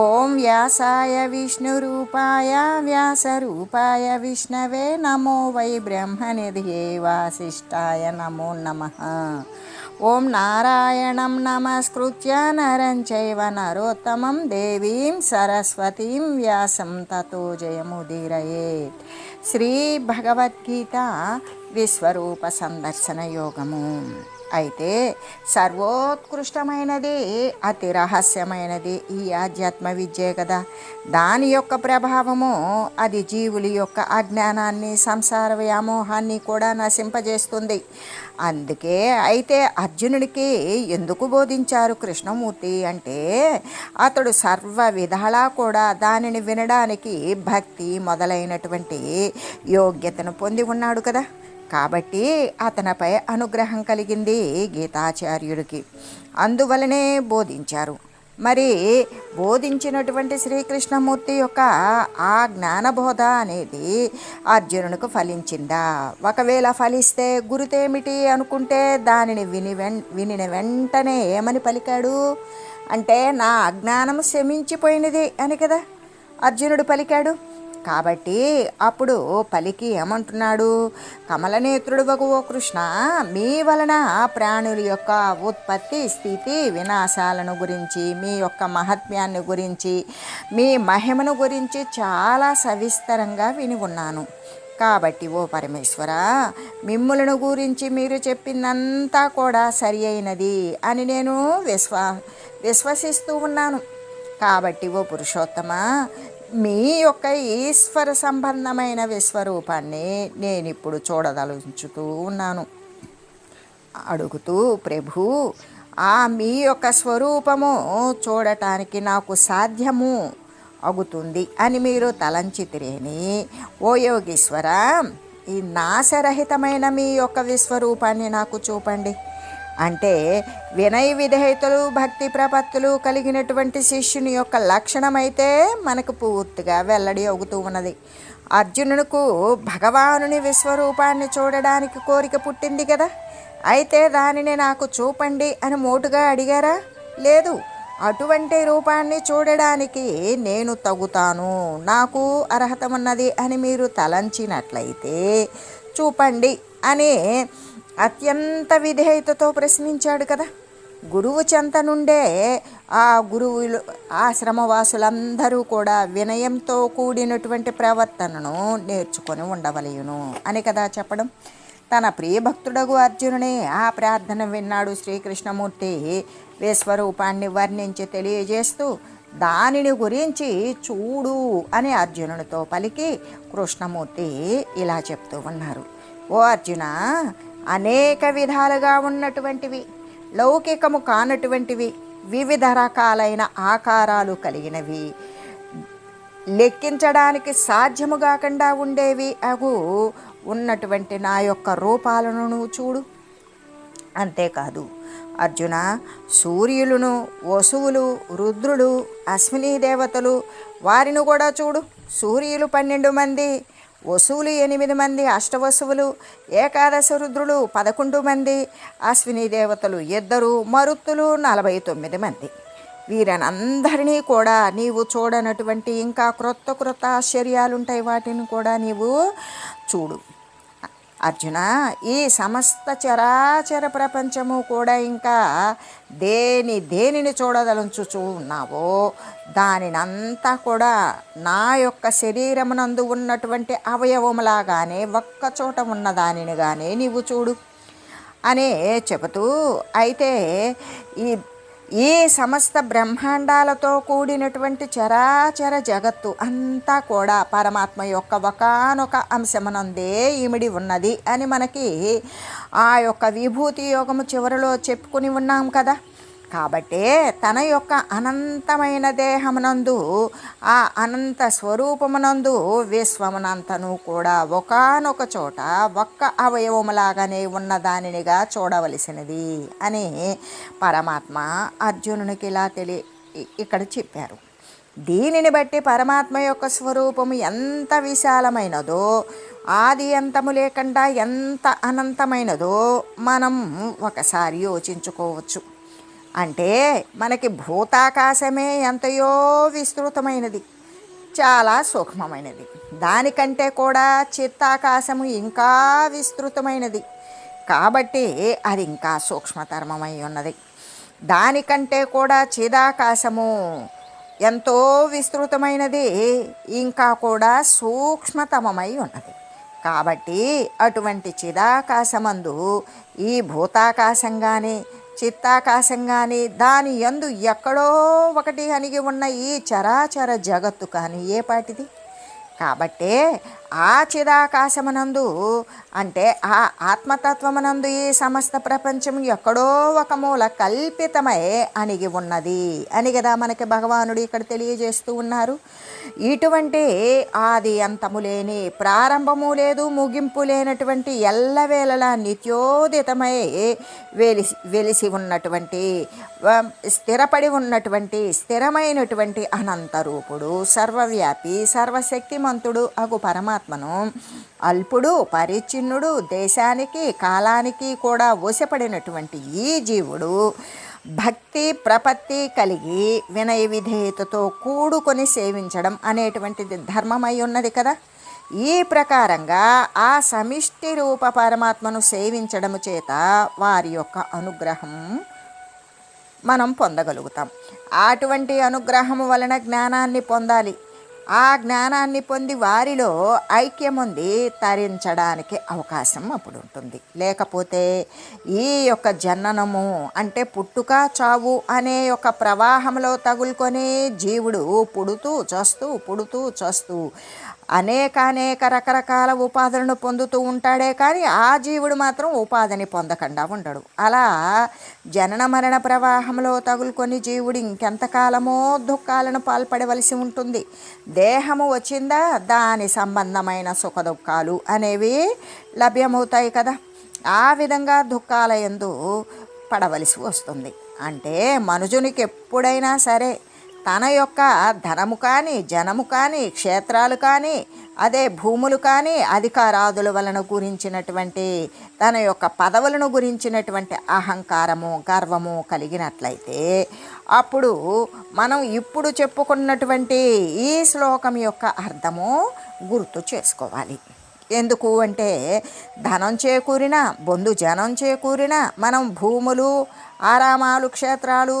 ఓం వ్యాసాయ విష్ణురూపాయ వ్యాసరూపాయ విష్ణవే నమో వై బ్రహ్మనిధియే వాసిష్టాయ నమో నమ. ఓం నారాయణం నమస్కృత్య నరం చైవ నరోత్తమం దేవీం సరస్వతీం వ్యాసం తతో జయముదీరయేత్. శ్రీ భగవద్గీత విశ్వరూప సందర్శన యోగము. అయితే సర్వోత్కృష్టమైనది అతి రహస్యమైనది ఈ ఆధ్యాత్మ విద్యే కదా. దాని యొక్క ప్రభావము అది జీవుల యొక్క అజ్ఞానాన్ని సంసార వ్యామోహాన్ని కూడా నశింపజేస్తుంది. అందుకే అయితే అర్జునుడికి ఎందుకు బోధించారు కృష్ణమూర్తి అంటే అతడు సర్వ విధాలా కూడా దానిని వినడానికి భక్తి మొదలైనటువంటి యోగ్యతను పొంది ఉన్నాడు కదా. కాబట్టి అతనిపై అనుగ్రహం కలిగింది గీతాచార్యుడికి. అందువలనే బోధించారు. మరి బోధించినటువంటి శ్రీకృష్ణమూర్తి యొక్క ఆ జ్ఞానబోధ అనేది అర్జునునికి ఫలించిందా? ఒకవేళ ఫలిస్తే గురుతేమిటి అనుకుంటే దానిని విని వెన్ వినిన వెంటనే ఏమని పలికాడు? అంటే నా అజ్ఞానం శమించిపోయినది అని కదా అర్జునుడు పలికాడు. కాబట్టి అప్పుడు పలికి ఏమంటున్నాడు? కమలనేత్రుడు ఓ కృష్ణ మీ వలన ప్రాణుల యొక్క ఉత్పత్తి స్థితి వినాశాలను గురించి మీ యొక్క మహత్మ్యాన్ని గురించి మీ మహిమను గురించి చాలా సవిస్తరంగా విని ఉన్నాను. కాబట్టి ఓ పరమేశ్వర మిమ్ములను గురించి మీరు చెప్పిందంతా కూడా సరి అయినది అని నేను విశ్వ విశ్వసిస్తూ ఉన్నాను. కాబట్టి ఓ పురుషోత్తమ మీ యొక్క ఈశ్వర సంబంధమైన విశ్వరూపాన్ని నేను ఇప్పుడు చూడదలుచుతూ ఉన్నాను. అడుగుతూ ప్రభు ఆ మీ యొక్క స్వరూపము చూడటానికి నాకు సాధ్యము అవుతుంది అని మీరు తలంచితిరేని ఓ యోగీశ్వర ఈ నాశరహితమైన మీ యొక్క విశ్వరూపాన్ని నాకు చూపండి. అంటే వినయ విధేయతలు భక్తి ప్రపత్తులు కలిగినటువంటి శిష్యుని యొక్క లక్షణమైతే మనకు పూర్తిగా వెల్లడి అవుతూ ఉన్నది. అర్జునుకు భగవానుని విశ్వరూపాన్ని చూడడానికి కోరిక పుట్టింది కదా. అయితే దానిని నాకు చూపండి అని మోటుగా అడిగారా? లేదు. అటువంటి రూపాన్ని చూడడానికి నేను తగుతాను. నాకు అర్హత ఉన్నది అని మీరు తలంచినట్లయితే చూపండి అని అత్యంత విధేయతతో ప్రశ్నించాడు కదా. గురువు చెంత నుండే ఆ గురువులు ఆశ్రమవాసులందరూ కూడా వినయంతో కూడినటువంటి ప్రవర్తనను నేర్చుకొని ఉండవలయును అని కదా చెప్పడం. తన ప్రియభక్తుడగు అర్జునుని ఆ ప్రార్థన విన్నాడు శ్రీకృష్ణమూర్తి. విశ్వరూపాన్ని వర్ణించి తెలియజేస్తూ దానిని గురించి చూడు అని అర్జునునితో పలికి కృష్ణమూర్తి ఇలా చెప్తూ ఉన్నారు. ఓ అర్జున అనేక విధాలుగా ఉన్నటువంటివి లౌకికము కానటువంటివి వివిధ రకాలైన ఆకారాలు కలిగినవి. లెక్కించడానికి సాధ్యము కాకుండా ఉండేవి అగు ఉన్నటువంటి నా యొక్క రూపాలను నువ్వు చూడు. అంతేకాదు అర్జున సూర్యులను వసువులు రుద్రులు అశ్విని దేవతలు వారిని కూడా చూడు. సూర్యులు పన్నెండు మంది వసువులు ఎనిమిది మంది అష్టవసువులు ఏకాదశ రుద్రులు పదకొండు మంది అశ్విని దేవతలు ఇద్దరు మరుత్తులు నలభై తొమ్మిది మంది. వీరనందరినీ కూడా నీవు చూడనటువంటి ఇంకా క్రొత్త క్రొత్త ఆశ్చర్యాలు ఉంటాయి వాటిని కూడా నీవు చూడు. అర్జున ఈ సమస్త చరాచర ప్రపంచము కూడా ఇంకా దేని దేనిని చూడదలుచుచూ ఉన్నావో దానినంతా కూడా నా యొక్క శరీరమునందు ఉన్నటువంటి అవయవములాగానే ఒక్క చోట ఉన్న దానిని కానీ నీవు చూడు. అనే చెబుతూ అయితే ఈ ఈ సమస్త బ్రహ్మాండాలతో కూడినటువంటి చరాచర జగత్తు అంతా కూడా పరమాత్మ యొక్క ఒకనొక అంశమనందే ఇమిడి ఉన్నది అని మనకి ఆ యొక్క విభూతి యోగము చివరిలో చెప్పుకుని ఉన్నాం కదా. కాబట్టే తన యొక్క అనంతమైన దేహమునందు ఆ అనంత స్వరూపమునందు విశ్వమునంతను కూడా ఒకానొక చోట ఒక్క అవయవములాగానే ఉన్న దానినిగా చూడవలసినది అని పరమాత్మ అర్జునునికి ఇలా తెలి ఇక్కడ చెప్పారు. దీనిని బట్టి పరమాత్మ యొక్క స్వరూపము ఎంత విశాలమైనదో ఆది అంతము లేకుండా ఎంత అనంతమైనదో మనం ఒకసారి యోచించుకోవచ్చు. అంటే మనకి భూతాకాశమే ఎంతయో విస్తృతమైనది. చాలా సూక్ష్మమైనది. దానికంటే కూడా చిత్తాకాశము ఇంకా విస్తృతమైనది. కాబట్టి అది ఇంకా సూక్ష్మతరమై ఉన్నది. దానికంటే కూడా చిదాకాశము ఎంతో విస్తృతమైనది. ఇంకా కూడా సూక్ష్మతమమై ఉన్నది. కాబట్టి అటువంటి చిదాకాశమందు ఈ భూతాకాశం కానీ చిత్తాకాశం కానీ దాని యందు ఎక్కడో ఒకటి అణిగి ఉన్న ఈ చరాచర జగత్తు కానీ ఏ పాటిది? కాబట్టే ఆ చిదాకాశమునందు అంటే ఆ ఆత్మతత్వమునందు ఈ సమస్త ప్రపంచం ఎక్కడో ఒక మూల కల్పితమై అణిగి ఉన్నది. అని కదా మనకి భగవానుడు ఇక్కడ తెలియజేస్తూ ఉన్నారు. ఇటువంటి ఆది అంతము లేని ప్రారంభము లేదు ముగింపు లేనటువంటి ఎల్లవేళలా నిత్యోదితమై వెలిసి వెలిసి ఉన్నటువంటి స్థిరపడి ఉన్నటువంటి స్థిరమైనటువంటి అనంత రూపుడు సర్వవ్యాపి సర్వశక్తిమంతుడు అగు పరమాత్మను అల్పుడు పరిచ్ఛిన్నుడు దేశానికి కాలానికి కూడా వశపడినటువంటి ఈ జీవుడు భక్తి ప్రపత్తి కలిగి వినయ విధేయతతో కూడుకొని సేవించడం అనేటువంటిది ధర్మమై ఉన్నది కదా. ఈ ప్రకారంగా ఆ సమిష్టి రూప పరమాత్మను సేవించడము చేత వారి యొక్క అనుగ్రహం మనం పొందగలుగుతాం. అటువంటి అనుగ్రహము వలన జ్ఞానాన్ని పొందాలి. ఆ జ్ఞానాన్ని పొంది వారిలో ఐక్యముంది ఉంది తరించడానికి అవకాశం అప్పుడు ఉంటుంది లేకపోతే ఈ యొక్క జననము అంటే పుట్టుక చావు అనే యొక్క ప్రవాహంలో తగులుకొని జీవుడు పుడుతూ చస్తూ పుడుతూ చస్తూ అనేకానేక రకరకాల ఉపాధులను పొందుతూ ఉంటాడే కానీ ఆ జీవుడు మాత్రం ఉపాధిని పొందకుండా ఉండడు. అలా జనన మరణ ప్రవాహంలో తగులుకొని జీవుడు ఇంకెంతకాలమో దుఃఖాలను పాల్పడవలసి ఉంటుంది. దేహము వచ్చిందా దాని సంబంధమైన సుఖ దుఃఖాలు అనేవి లభ్యమవుతాయి కదా. ఆ విధంగా దుఃఖాల ఎందు పడవలసి వస్తుంది. అంటే మనుజునికి ఎప్పుడైనా సరే తన యొక్క ధనము కానీ జనము కానీ క్షేత్రాలు కానీ అదే భూములు కానీ అధికారాదుల వలన గురించినటువంటి తన యొక్క పదవులను గురించినటువంటి అహంకారము గర్వము కలిగినట్లయితే అప్పుడు మనం ఇప్పుడు చెప్పుకున్నటువంటి ఈ శ్లోకం యొక్క అర్థము గుర్తు చేసుకోవాలి. ఎందుకు అంటే ధనం చేకూరిన బొందు జనం చేకూరిన మనం భూములు ఆరామాలు క్షేత్రాలు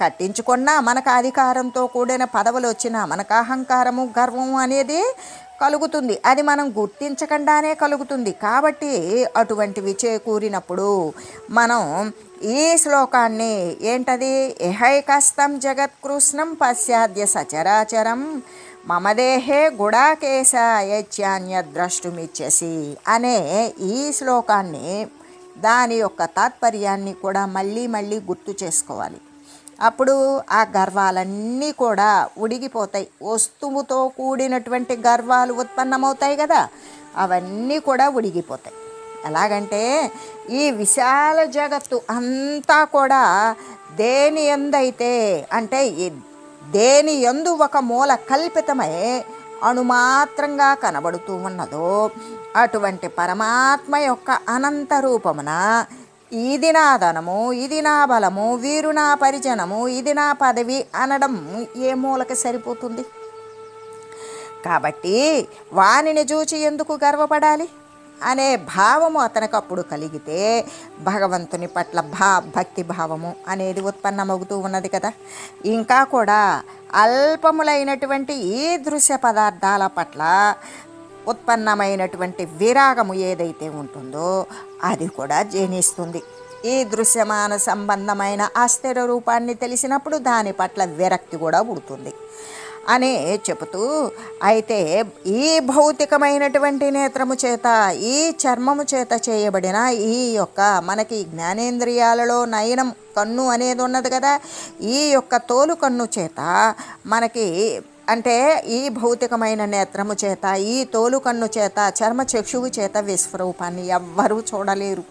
కట్టించుకున్నా మనకు అధికారంతో కూడిన పదవులు వచ్చినా మనకు అహంకారము గర్వము అనేది కలుగుతుంది. అది మనం గుర్తించకుండానే కలుగుతుంది. కాబట్టి అటువంటివి చేకూరినప్పుడు మనం ఈ శ్లోకాన్ని ఏంటది? ఎహైకస్తం జగత్కృష్ణం పశ్చాద్య సచరాచరం మమదేహే గుడాకేశ యత్యాన్య ద్రష్టుమిచ్చసి అనే ఈ శ్లోకాన్ని దాని యొక్క తాత్పర్యాన్ని కూడా మళ్ళీ మళ్ళీ గుర్తు చేసుకోవాలి. అప్పుడు ఆ గర్వాలన్నీ కూడా ఉడిగిపోతాయి. వస్తువుతో కూడినటువంటి గర్వాలు ఉత్పన్నమవుతాయి కదా అవన్నీ కూడా ఉడిగిపోతాయి. ఎలాగంటే ఈ విశాల జగత్తు అంతా కూడా దేని ఎందైతే అంటే దేని ఎందు ఒక మూల కల్పితమై అణుమాత్రంగా కనబడుతూ ఉన్నదో అటువంటి పరమాత్మ యొక్క అనంత రూపమున ఇది నా ధనము ఇది నా బలము వీరు నా పరిజనము ఇది నా పదవి అనడం ఏ మూలకి సరిపోతుంది? కాబట్టి వానిని చూచి ఎందుకు గర్వపడాలి? అనే భావము అతనికి అప్పుడు కలిగితే భగవంతుని పట్ల భా భక్తి భావము అనేది ఉత్పన్నమవుతూ ఉన్నది కదా. ఇంకా కూడా అల్పములైనటువంటి ఈ దృశ్య పదార్థాల పట్ల ఉత్పన్నమైనటువంటి విరాగము ఏదైతే ఉంటుందో అది కూడా జీర్ణిస్తుంది ఈ దృశ్యమాన సంబంధమైన అస్థిర రూపాన్ని తెలిసినప్పుడు దాని పట్ల విరక్తి కూడా పుడుతుంది. అని చెబుతూ అయితే ఈ భౌతికమైనటువంటి నేత్రము చేత ఈ చర్మము చేత చేయబడిన ఈ యొక్క మనకి జ్ఞానేంద్రియాలలో నయనం కన్ను అనేది ఉన్నది కదా ఈ యొక్క తోలు కన్ను చేత మనకి అంటే ఈ భౌతికమైన నేత్రము చేత ఈ తోలు కన్ను చేత చర్మ చక్షువు చేత విశ్వరూపాన్ని ఎవ్వరూ చూడలేరు.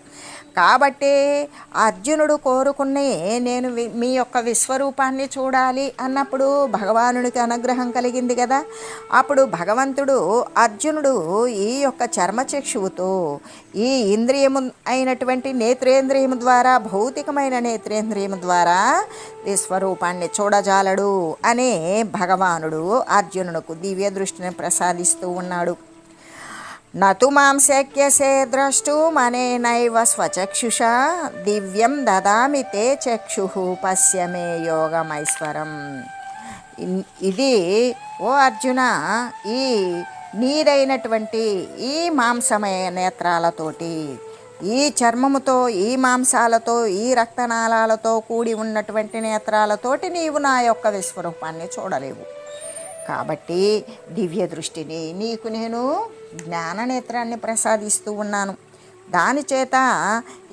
కాబట్టే అర్జునుడు కోరుకునే నేను వి- మీ యొక్క విశ్వరూపాన్ని చూడాలి అన్నప్పుడు భగవానుడికి అనుగ్రహం కలిగింది కదా. అప్పుడు భగవంతుడు అర్జునుడు ఈ యొక్క చర్మచక్షువుతో ఈ ఇంద్రియము అయినటువంటి నేత్రేంద్రియము ద్వారా భౌతికమైన నేత్రేంద్రియము ద్వారా విశ్వరూపాన్ని చూడజాలడు అనే భగవానుడు అర్జునుడుకు దివ్య దృష్టిని ప్రసాదిస్తూ ఉన్నాడు. నతు మాంసక్యసే శక్యసే ద్రష్టుమనేనైవ స్వచక్షుష దివ్యం దదామి తే చక్షు పశ్యమే యోగమైశ్వరం ఇది ఓ అర్జున ఈ నీరైనటువంటి ఈ మాంసమయ నేత్రాలతోటి ఈ చర్మముతో ఈ మాంసాలతో ఈ రక్తనాళాలతో కూడి ఉన్నటువంటి నేత్రాలతోటి నీవు నా యొక్క విశ్వరూపాన్ని చూడలేవు. కాబట్టి దివ్య దృష్టిని నీకు నేను జ్ఞాన నేత్రాన్ని ప్రసాదిస్తూ ఉన్నాను. దానిచేత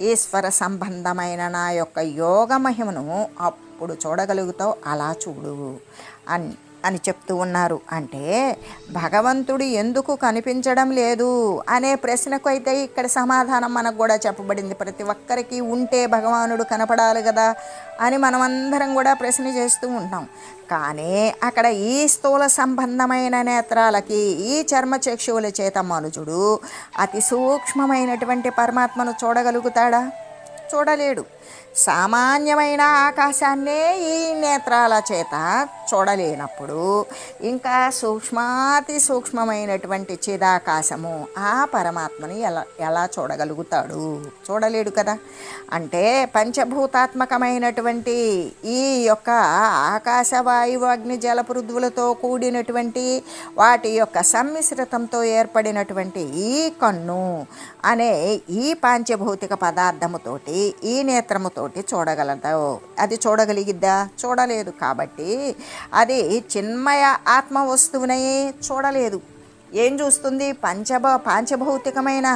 ఈశ్వర సంబంధమైన నా యొక్క యోగ మహిమను అప్పుడు చూడగలుగుతావు అలా చూడు అని. అని చెప్తూ ఉన్నారు. అంటే భగవంతుడు ఎందుకు కనిపించడం లేదు అనే ప్రశ్నకు అయితే ఇక్కడ సమాధానం మనకు కూడా చెప్పబడింది. ప్రతి ఒక్కరికి ఉంటే భగవానుడు కనపడాలి కదా అని మనమందరం కూడా ప్రశ్న చేస్తూ ఉంటాం. కానీ అక్కడ ఈ స్థూల సంబంధమైన నేత్రాలకి ఈ చర్మ చక్షువుల చేత మనుజుడు అతి సూక్ష్మమైనటువంటి పరమాత్మను చూడగలుగుతాడా? చూడలేడు. సామాన్యమైన ఆకాశాన్నే ఈ నేత్రాల చేత చూడలేనప్పుడు ఇంకా సూక్ష్మాతి సూక్ష్మమైనటువంటి చిదాకాశము ఆ పరమాత్మని ఎలా ఎలా చూడగలుగుతాడు? చూడలేడు కదా? అంటే పంచభూతాత్మకమైనటువంటి ఈ యొక్క ఆకాశ వాయువు అగ్ని జల పృథ్వులతో కూడినటువంటి వాటి యొక్క సమ్మిశ్రితంతో ఏర్పడినటువంటి ఈ కన్ను అనే ఈ పాంచభౌతిక పదార్థముతోటి ఈ నేత్రముతోటి చూడగలదు. అది చూడగలిగిద్దా? చూడలేదు కాబట్టి అది చిన్మయ ఆత్మ వస్తువునే చూడలేదు. ఏం చూస్తుంది? పంచభ పాంచభౌతికమైన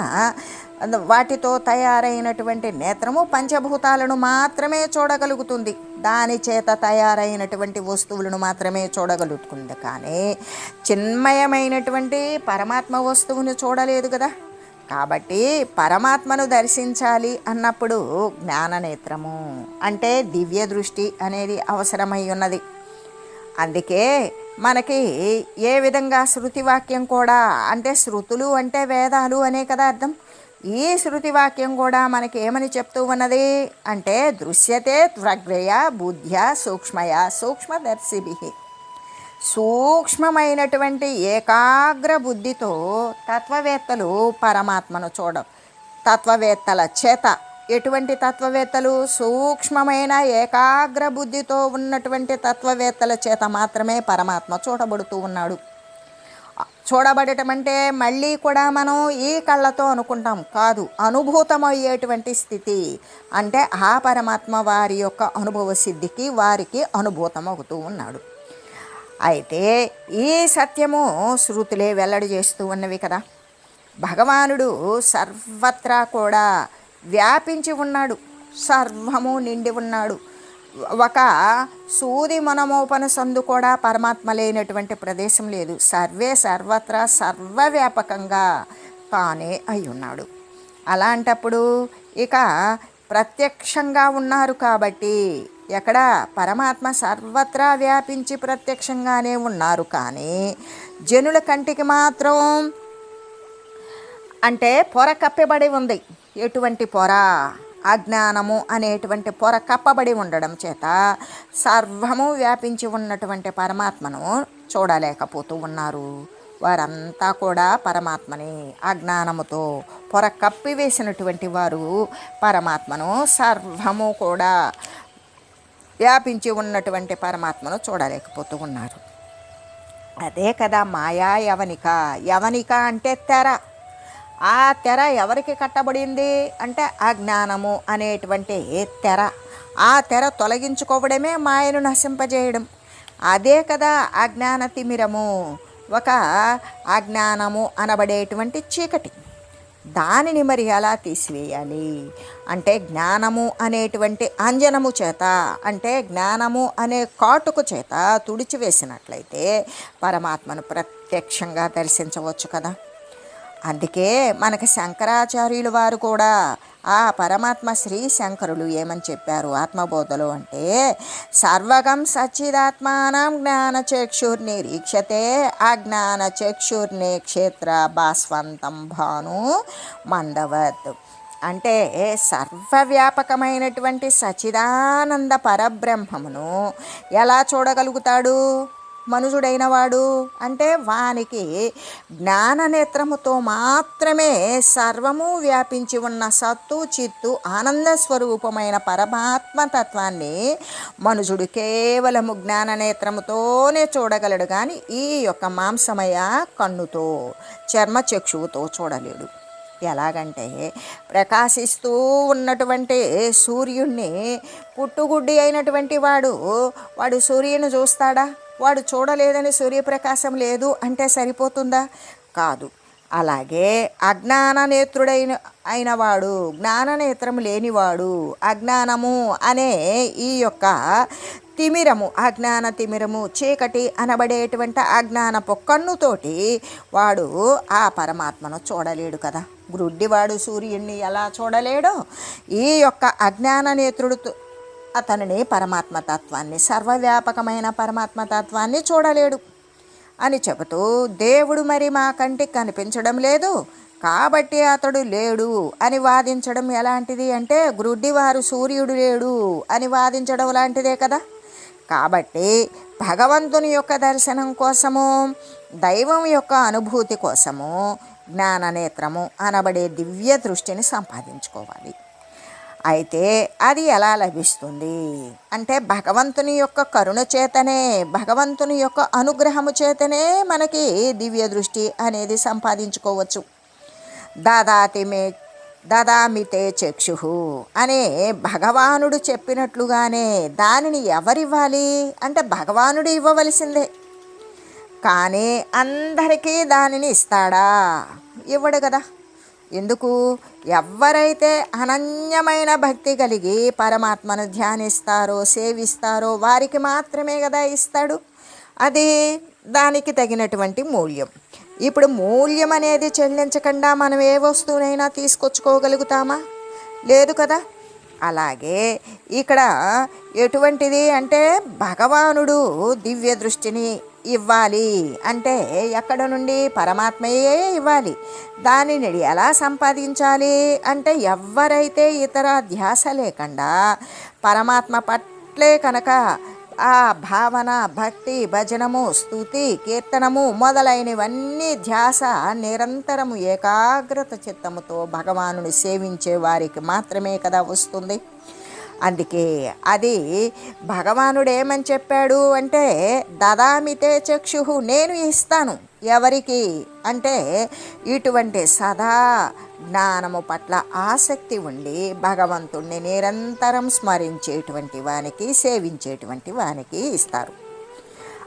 వాటితో తయారైనటువంటి నేత్రము పంచభూతాలను మాత్రమే చూడగలుగుతుంది. దాని చేత తయారైనటువంటి వస్తువులను మాత్రమే చూడగలుగుతుంది. కానీ చిన్మయమైనటువంటి పరమాత్మ వస్తువును చూడలేదు కదా. కాబట్టి పరమాత్మను దర్శించాలి అన్నప్పుడు జ్ఞాననేత్రము అంటే దివ్య దృష్టి అనేది అవసరమై ఉన్నది. అందుకే మనకి ఏ విధంగా శృతి వాక్యం కూడా అంటే శృతులు అంటే వేదాలు అనే కదా అర్థం. ఈ శృతి వాక్యం కూడా మనకి ఏమని చెప్తూ ఉన్నది అంటే దృశ్యతే త్వగ్రయ బుద్ధ్య సూక్ష్మయ సూక్ష్మదర్శిభి. సూక్ష్మమైనటువంటి ఏకాగ్ర బుద్ధితో తత్వవేత్తలు పరమాత్మను చూడం. తత్వవేత్తల చేత ఎటువంటి తత్వవేత్తలు సూక్ష్మమైన ఏకాగ్ర బుద్ధితో ఉన్నటువంటి తత్వవేత్తల చేత మాత్రమే పరమాత్మ చూడబడుతూ ఉన్నాడు. చూడబడటం అంటే మళ్ళీ కూడా మనం ఈ కళ్ళతో అనుకుంటాం కాదు అనుభూతమయ్యేటువంటి స్థితి. అంటే ఆ పరమాత్మ వారి యొక్క అనుభవ సిద్ధికి వారికి అనుభూతమవుతూ ఉన్నాడు. అయితే ఈ సత్యము శృతులే వెల్లడి చేస్తూ ఉన్నవి కదా. భగవానుడు సర్వత్రా కూడా వ్యాపించి ఉన్నాడు. సర్వము నిండి ఉన్నాడు. ఒక సూది మనమోపన సందు కూడా పరమాత్మ లేనటువంటి ప్రదేశం లేదు. సర్వే సర్వత్రా సర్వవ్యాపకంగా తానే అయి ఉన్నాడు. అలాంటప్పుడు ఇక ప్రత్యక్షంగా ఉన్నారు కాబట్టి ఎక్కడ పరమాత్మ సర్వత్రా వ్యాపించి ప్రత్యక్షంగానే ఉన్నారు కానీ జనుల కంటికి మాత్రం అంటే పొర కప్పబడి ఉంది. ఎటువంటి పొర అజ్ఞానము అనేటువంటి పొర కప్పబడి ఉండడం చేత సర్వము వ్యాపించి ఉన్నటువంటి పరమాత్మను చూడలేకపోతూ ఉన్నారు. వారంతా కూడా పరమాత్మని అజ్ఞానముతో పొర కప్పివేసినటువంటి వారు పరమాత్మను సర్వము కూడా వ్యాపించి ఉన్నటువంటి పరమాత్మను చూడలేకపోతూ ఉన్నారు. అదే కదా మాయా యవనిక. యవనిక అంటే తెర. ఆ తెర ఎవరికి కట్టబడింది అంటే అజ్ఞానము అనేటువంటి తెర. ఆ తెర తొలగించుకోవడమే మాయను నశింపజేయడం. అదే కదా అజ్ఞాన తిమిరము ఒక అజ్ఞానము అనబడేటువంటి చీకటి. దానిని మరి ఎలా తీసివేయాలి? అంటే జ్ఞానము అనేటువంటి అంజనము చేత అంటే జ్ఞానము అనే కాటుకు చేత తుడిచివేసినట్లయితే పరమాత్మను ప్రత్యక్షంగా దర్శించవచ్చు కదా. అందుకే మనకి శంకరాచార్యులు వారు కూడా ఆ పరమాత్మ శ్రీ శంకరులు ఏమని చెప్పారు? ఆత్మబోధలో అంటే సర్వగం సచ్చిదాత్మానం జ్ఞాన ఆ అజ్ఞాన చక్షుర్ని క్షేత్ర భాస్వంతం భాను మందవత్. అంటే సర్వవ్యాపకమైనటువంటి సచిదానంద పరబ్రహ్మమును ఎలా చూడగలుగుతాడు? మనుజుడైన వాడు అంటే వానికి జ్ఞాననేత్రముతో మాత్రమే సర్వము వ్యాపించి ఉన్న సత్తు చిత్తు ఆనంద స్వరూపమైన పరమాత్మ తత్వాన్ని మనుజుడు కేవలము జ్ఞాననేత్రముతోనే చూడగలడు. కానీ ఈ యొక్క మాంసమయ కన్నుతో చర్మచక్షువుతో చూడలేడు. ఎలాగంటే ప్రకాశిస్తూ ఉన్నటువంటి సూర్యుణ్ణి పుట్టుగుడ్డి అయినటువంటి వాడు వాడు సూర్యుని చూస్తాడా? వాడు చూడలేదని సూర్యప్రకాశం లేదు అంటే సరిపోతుందా? కాదు. అలాగే అజ్ఞాన నేత్రుడైన అయిన వాడు జ్ఞాననేత్రం లేనివాడు అజ్ఞానము అనే ఈ యొక్క తిమిరము అజ్ఞాన తిమిరము చీకటి అనబడేటువంటి అజ్ఞానపు కన్నుతోటి వాడు ఆ పరమాత్మను చూడలేడు కదా. గ్రుడ్డివాడు సూర్యుడిని ఎలా చూడలేడో ఈ యొక్క అజ్ఞాన నేత్రుడు అతనిని పరమాత్మ తత్వాన్ని సర్వవ్యాపకమైన పరమాత్మ తత్వాన్ని చూడలేడు అని చెబుతూ దేవుడు మరి మా కంటికి కనిపించడం లేదు కాబట్టి అతడు లేడు అని వాదించడం ఎలాంటిది అంటే గ్రుడ్డివారు సూర్యుడు లేడు అని వాదించడం లాంటిదే కదా. కాబట్టి భగవంతుని యొక్క దర్శనం కోసము దైవం యొక్క అనుభూతి కోసము జ్ఞాననేత్రము అనబడే దివ్య దృష్టిని సంపాదించుకోవాలి. అయితే అది ఎలా లభిస్తుంది? అంటే భగవంతుని యొక్క కరుణ చేతనే భగవంతుని యొక్క అనుగ్రహము చేతనే మనకి దివ్య దృష్టి అనేది సంపాదించుకోవచ్చు. దాదాతిమే దదామితే చక్షు అనే భగవానుడు చెప్పినట్లుగానే దానిని ఎవరివ్వాలి? అంటే భగవానుడు ఇవ్వవలసిందే. కానీ అందరికీ దానిని ఇస్తాడా? ఇవ్వడు కదా. ఎందుకు? ఎవరైతే అనన్యమైన భక్తి కలిగి పరమాత్మను ధ్యానిస్తారో సేవిస్తారో వారికి మాత్రమే కదా ఇస్తాడు. అది దానికి తగినటువంటి మూల్యం. ఇప్పుడు మూల్యం అనేది చెల్లించకుండా మనం ఏ వస్తువునైనా తీసుకొచ్చుకోగలుగుతామా? లేదు కదా? అలాగే ఇక్కడ ఎటువంటిది అంటే భగవానుడు దివ్య దృష్టిని ఇవ్వాలి. అంటే ఎక్కడ నుండి? పరమాత్మయే ఇవ్వాలి. దానిని ఎలా సంపాదించాలి? అంటే ఎవరైతే ఇతర ధ్యాస లేకుండా పరమాత్మ పట్లే కనుక ఆ భావన భక్తి భజనము స్తుతి కీర్తనము మొదలైనవన్నీ ధ్యాస నిరంతరము ఏకాగ్రత చిత్తముతో భగవానుని సేవించే వారికి మాత్రమే కదా వస్తుంది. అందుకే అది భగవానుడు ఏమని చెప్పాడు అంటే దదామితే చక్షు నేను ఇస్తాను ఎవరికి? అంటే ఇటువంటి సదా జ్ఞానము పట్ల ఆసక్తి ఉండి భగవంతుణ్ణి నిరంతరం స్మరించేటువంటి వానికి సేవించేటువంటి వానికి ఇస్తారు.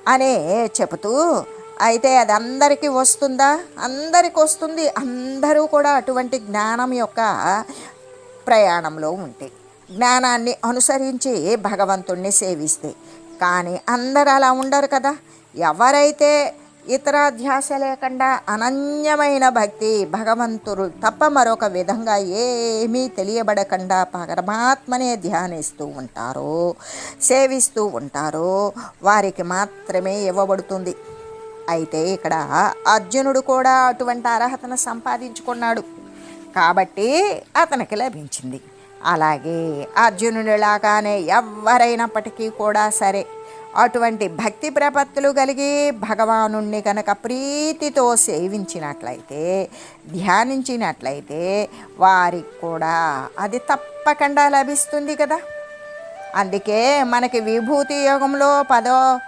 అనే చెబుతూ అయితే అది అందరికీ వస్తుందా? అందరికి వస్తుంది అందరూ కూడా అటువంటి జ్ఞానం యొక్క ప్రయాణంలో ఉంటాయి జ్ఞానాన్ని అనుసరించి భగవంతుణ్ణి సేవిస్తే. కానీ అందరు అలా ఉండరు కదా. ఎవరైతే ఇతర ధ్యాస లేకుండా అనన్యమైన భక్తి భగవంతుడు తప్ప మరొక విధంగా ఏమీ తెలియబడకుండా పరమాత్మనే ధ్యానిస్తూ ఉంటారో సేవిస్తూ ఉంటారో వారికి మాత్రమే ఇవ్వబడుతుంది. అయితే ఇక్కడ అర్జునుడు కూడా అటువంటి అర్హతను సంపాదించుకున్నాడు. కాబట్టి అతనికి లభించింది. అలాగే అర్జునుడిలాగానే ఎవరైనప్పటికీ కూడా సరే అటువంటి భక్తి ప్రపత్తులు కలిగి భగవాను కనుక ప్రీతితో సేవించినట్లయితే ధ్యానించినట్లయితే వారికి కూడా అది తప్పకుండా లభిస్తుంది కదా. అందుకే మనకి విభూతి యోగంలో పదో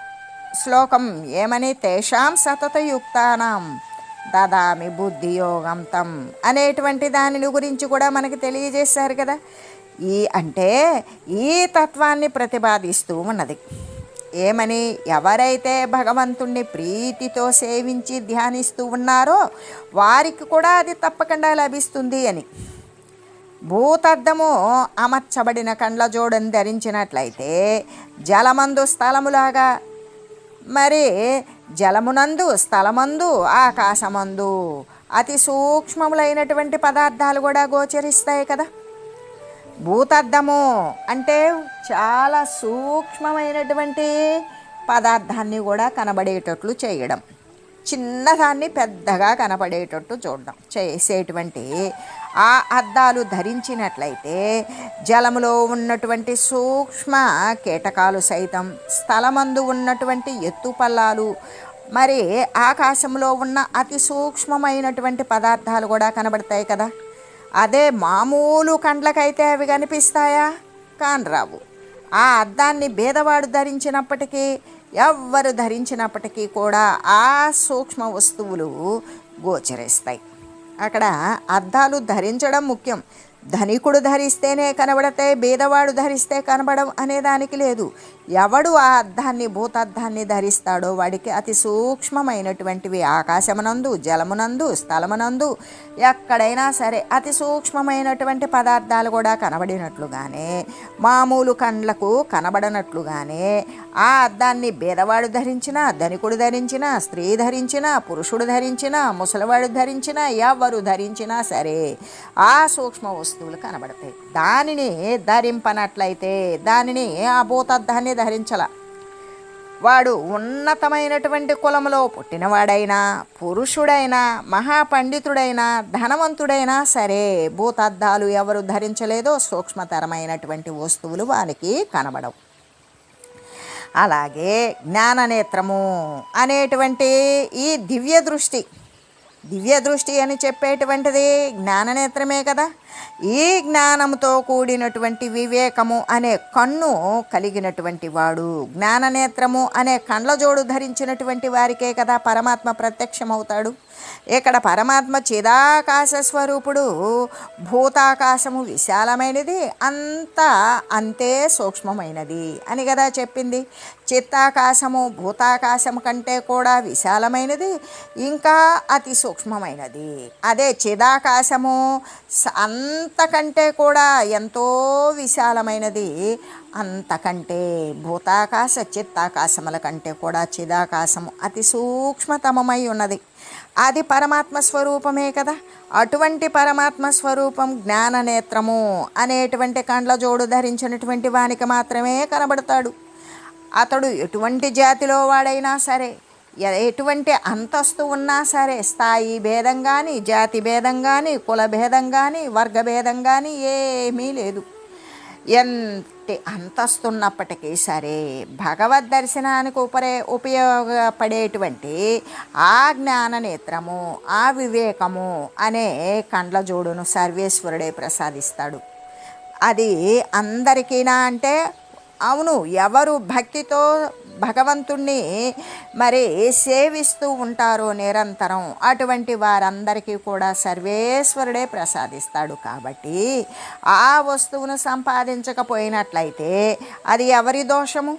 శ్లోకం ఏమని తేషాం సతతయుక్తానాం దదామి బుద్ధి యోగం తం అనేటువంటి దానిని గురించి కూడా మనకి తెలియజేశారు కదా. ఈ అంటే ఈ తత్వాన్ని ప్రతిపాదిస్తూ ఉన్నది. ఏమని ఎవరైతే భగవంతుణ్ణి ప్రీతితో సేవించి ధ్యానిస్తూ ఉన్నారో వారికి కూడా అది తప్పకుండా లభిస్తుంది అని. భూతద్దము అమర్చబడిన కండ్ల జోడని ధరించినట్లయితే జలమందు స్థలములాగా మరి జలమునందు స్థలమందు ఆకాశమందు అతి సూక్ష్మములైనటువంటి పదార్థాలు కూడా గోచరిస్తాయి కదా. భూతద్దము అంటే చాలా సూక్ష్మమైనటువంటి పదార్థాన్ని కూడా కనబడేటట్లు చేయడం. చిన్నదాన్ని పెద్దగా కనబడేటట్టు చూడడం. చేసేటువంటి ఆ అద్దాలు ధరించినట్లయితే జలములో ఉన్నటువంటి సూక్ష్మ కీటకాలు సైతం స్థలమందు ఉన్నటువంటి ఎత్తుపల్లాలు మరి ఆకాశంలో ఉన్న అతి సూక్ష్మమైనటువంటి పదార్థాలు కూడా కనబడతాయి కదా. అదే మామూలు కండ్లకైతే అవి కనిపిస్తాయా? కానరావు ఆ అద్దాన్ని భేదవాడు ధరించినప్పటికీ ఎవ్వరు ధరించినప్పటికీ కూడా ఆ సూక్ష్మ వస్తువులు గోచరిస్తాయి. అక్కడ అద్దాలు ధరించడం ముఖ్యం. ధనికుడు ధరిస్తేనే కనబడతాయి బీదవాడు ధరిస్తే కనబడం అనే దానికి లేదు. ఎవడు ఆ అర్థాన్ని భూతార్థాన్ని ధరిస్తాడో వాడికి అతి సూక్ష్మమైనటువంటివి ఆకాశమునందు జలమునందు స్థలమునందు ఎక్కడైనా సరే అతి సూక్ష్మమైనటువంటి పదార్థాలు కూడా కనబడినట్లుగానే మామూలు కండ్లకు కనబడనట్లుగానే ఆ అద్దాన్ని బీదవాడు ధరించినా ధనికుడు ధరించినా స్త్రీ ధరించినా పురుషుడు ధరించినా ముసలివాడు ధరించినా ఎవరు ధరించినా సరే ఆ సూక్ష్మ వస్తువులు కనబడతాయి. దానిని ధరింపనట్లయితే దానిని ఆ భూతార్థాన్ని ధరించల. వాడు ఉన్నతమైనటువంటి కులంలో పుట్టినవాడైనా పురుషుడైనా మహాపండితుడైనా ధనవంతుడైనా సరే భూతద్దాలు ఎవరు ధరించలేదో సూక్ష్మతరమైనటువంటి వస్తువులు వానికి కనబడవు. అలాగే జ్ఞాననేత్రము అనేటువంటి ఈ దివ్య దృష్టి దివ్య దృష్టి అని చెప్పేటువంటిది జ్ఞాననేత్రమే కదా. ఈ జ్ఞానంతో కూడినటువంటి వివేకము అనే కన్ను కలిగినటువంటి వాడు. జ్ఞాననేత్రము అనే కండ్లజోడు ధరించినటువంటి వారికే కదా పరమాత్మ ప్రత్యక్షమవుతాడు. ఇక్కడ పరమాత్మ చిదాకాశ స్వరూపుడు భూతాకాశము విశాలమైనది అంతా అంతే సూక్ష్మమైనది అని కదా చెప్పింది. చిత్తాకాశము భూతాకాశం కంటే కూడా విశాలమైనది ఇంకా అతి సూక్ష్మమైనది. అదే చిదాకాశము అంత అంతకంటే కూడా ఎంతో విశాలమైనది అంతకంటే భూతాకాశ చిత్తాకాశముల కంటే కూడా చిదాకాశము అతి సూక్ష్మతమమై ఉన్నది. అది పరమాత్మ స్వరూపమే కదా. అటువంటి పరమాత్మ స్వరూపం జ్ఞాననేత్రము అనేటువంటి కండ్ల జోడు ధరించినటువంటి వానికి మాత్రమే కనబడతాడు. అతడు ఎటువంటి జాతిలో వాడైనా సరే ఎటువంటి అంతస్తు ఉన్నా సరే స్థాయి భేదం కానీ జాతి భేదం కానీ కుల భేదం కానీ వర్గభేదం కానీ ఏమీ లేదు. ఎంత అంతస్తున్నప్పటికీ సరే భగవద్ దర్శనానికి ఉపరే ఉపయోగపడేటువంటి ఆ జ్ఞాన నేత్రము ఆ వివేకము అనే కండ్ల జోడును సర్వేశ్వరుడే ప్రసాదిస్తాడు. అది అందరికీనా అంటే అవును ఎవరు భక్తితో భగవంతుణ్ణి మరి సేవిస్తూ ఉంటారో నిరంతరం అటువంటి వారందరికీ కూడా సర్వేశ్వరుడే ప్రసాదిస్తాడు కాబట్టి ఆ వస్తువును సంపాదించకపోయినట్లయితే అది ఎవరి దోషము?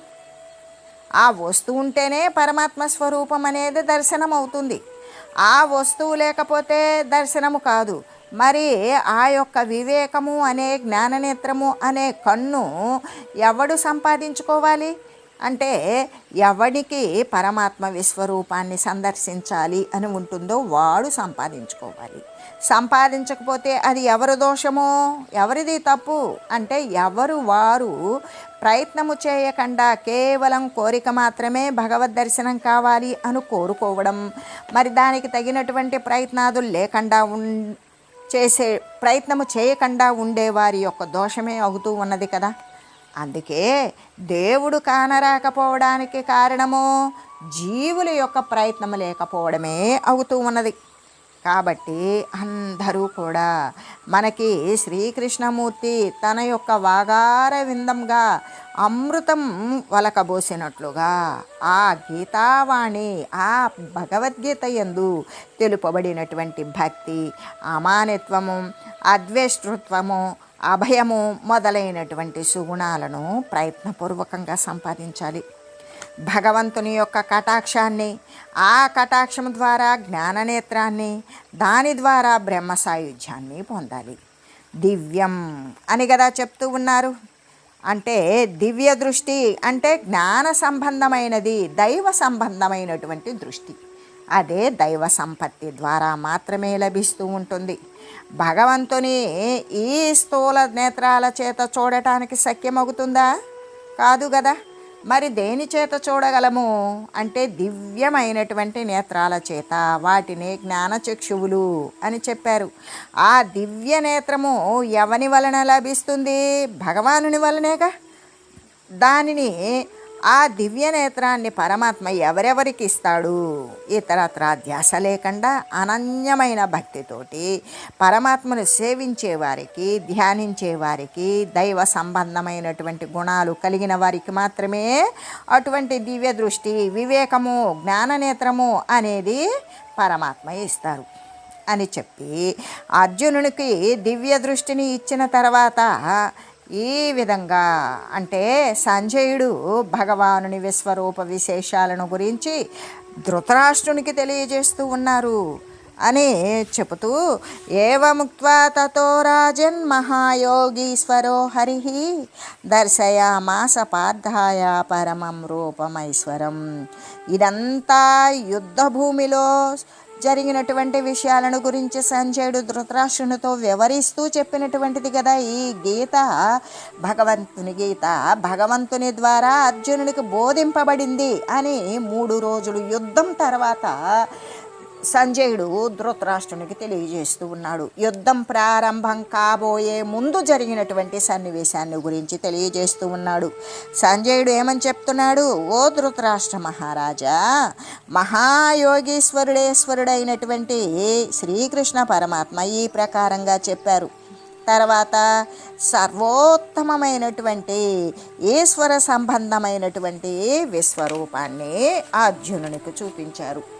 ఆ వస్తువు ఉంటేనే పరమాత్మ స్వరూపం అనేది దర్శనం అవుతుంది ఆ వస్తువు లేకపోతే దర్శనము కాదు. మరి ఆ యొక్క వివేకము అనే జ్ఞాననేత్రము అనే కన్ను ఎవడు సంపాదించుకోవాలి? అంటే ఎవడికి పరమాత్మ విశ్వరూపాన్ని సందర్శించాలి అని ఉంటుందో వాడు సంపాదించుకోవాలి. సంపాదించకపోతే అది ఎవరు దోషమో? ఎవరిది తప్పు? అంటే ఎవరు వారు ప్రయత్నము చేయకుండా కేవలం కోరిక మాత్రమే భగవద్ దర్శనం కావాలి అని కోరుకోవడం. మరి దానికి తగినటువంటి ప్రయత్నాదులు లేకుండా ఉన్ చేసే ప్రయత్నము చేయకుండా ఉండే వారి యొక్క దోషమే అవుతూ ఉన్నది కదా. అందుకే దేవుడు కానరాకపోవడానికి కారణము జీవుల యొక్క ప్రయత్నం లేకపోవడమే అవుతూ ఉన్నది. కాబట్టి అందరూ కూడా మనకి శ్రీకృష్ణమూర్తి తన యొక్క వాగార విందంగా అమృతం వలకబోసినట్లుగా ఆ గీతావాణి ఆ భగవద్గీత యందు తెలుపబడినటువంటి భక్తి అమానిత్వము అద్వేష్టృత్వము అభయము మొదలైనటువంటి సుగుణాలను ప్రయత్నపూర్వకంగా సంపాదించాలి. భగవంతుని యొక్క కటాక్షాన్ని ఆ కటాక్షం ద్వారా జ్ఞాననేత్రాన్ని దాని ద్వారా బ్రహ్మ సాయుధ్యాన్ని పొందాలి. దివ్యం అని కదా చెప్తూ ఉన్నారు. అంటే దివ్య దృష్టి అంటే జ్ఞాన సంబంధమైనది దైవ సంబంధమైనటువంటి దృష్టి. అదే దైవ సంపత్తి ద్వారా మాత్రమే లభిస్తూ ఉంటుంది. భగవంతుని ఈ స్థూల నేత్రాల చేత చూడటానికి శక్యమవుతుందా కాదు కదా మరి దేని చేత చూడగలము? అంటే దివ్యమైనటువంటి నేత్రాల చేత వాటిని జ్ఞానచక్షువులు అని చెప్పారు. ఆ దివ్య నేత్రము ఎవని వలన లభిస్తుంది? భగవానుని వలనేగా? దానిని ఆ దివ్య నేత్రాన్ని పరమాత్మ ఎవరెవరికి ఇస్తాడు? ఇతరత్ర ధ్యాస లేకుండా అనన్యమైన భక్తితోటి పరమాత్మను సేవించే వారికి ధ్యానించే వారికి దైవ సంబంధమైనటువంటి గుణాలు కలిగిన వారికి మాత్రమే అటువంటి దివ్య దృష్టి వివేకము జ్ఞాననేత్రము అనేది పరమాత్మ ఇస్తారు అని చెప్పి అర్జునునికి దివ్య దృష్టిని ఇచ్చిన తర్వాత ఈ విధంగా అంటే సంజయుడు భగవానుని విశ్వరూప విశేషాలను గురించి ధృతరాష్ట్రునికి తెలియజేస్తూ ఉన్నారు అని చెబుతూ ఏవముక్త్వా తతో రాజన్ మహాయోగీశ్వరో హరి దర్శయామాస పార్థాయ పరమం రూపమైశ్వరం. ఇదంతా యుద్ధభూమిలో జరిగినటువంటి విషయాలను గురించి సంజయుడు ధృతరాష్ట్రునితో వివరిస్తూ చెప్పినటువంటిది కదా ఈ గీత. భగవంతుని గీత. భగవంతుని ద్వారా అర్జునునికి బోధింపబడింది అని మూడు రోజులు యుద్ధం తర్వాత సంజయుడు ధృతరాష్ట్రునికి తెలియజేస్తూ ఉన్నాడు. యుద్ధం ప్రారంభం కాబోయే ముందు జరిగినటువంటి సన్నివేశాన్ని గురించి తెలియజేస్తూ ఉన్నాడు. సంజయుడు ఏమని చెప్తున్నాడు? ఓ ధృతరాష్ట్ర మహారాజా మహాయోగీశ్వరుడేశ్వరుడైనటువంటి శ్రీకృష్ణ పరమాత్మ ఈ ప్రకారంగా చెప్పారు. తర్వాత సర్వోత్తమమైనటువంటి ఈశ్వర సంబంధమైనటువంటి విశ్వరూపాన్ని అర్జునునికి చూపించారు.